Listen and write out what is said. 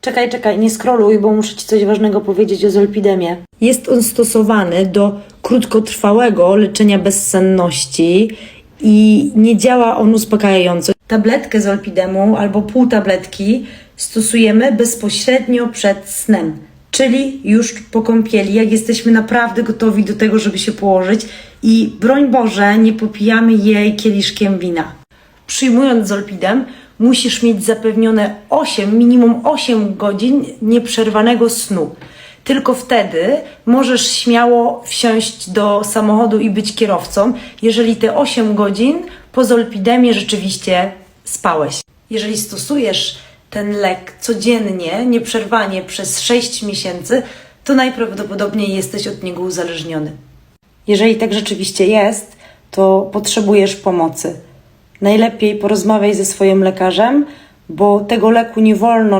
Czekaj, czekaj, nie skroluj, bo muszę Ci coś ważnego powiedzieć o zolpidemie. Jest on stosowany do krótkotrwałego leczenia bezsenności i nie działa on uspokajająco. Tabletkę zolpidemu albo pół tabletki stosujemy bezpośrednio przed snem, czyli już po kąpieli, jak jesteśmy naprawdę gotowi do tego, żeby się położyć i broń Boże, nie popijamy jej kieliszkiem wina. Przyjmując zolpidem, musisz mieć zapewnione 8, minimum 8 godzin nieprzerwanego snu. Tylko wtedy możesz śmiało wsiąść do samochodu i być kierowcą, jeżeli te 8 godzin po zolpidemie rzeczywiście spałeś. Jeżeli stosujesz ten lek codziennie, nieprzerwanie przez 6 miesięcy, to najprawdopodobniej jesteś od niego uzależniony. Jeżeli tak rzeczywiście jest, to potrzebujesz pomocy. Najlepiej porozmawiaj ze swoim lekarzem, bo tego leku nie wolno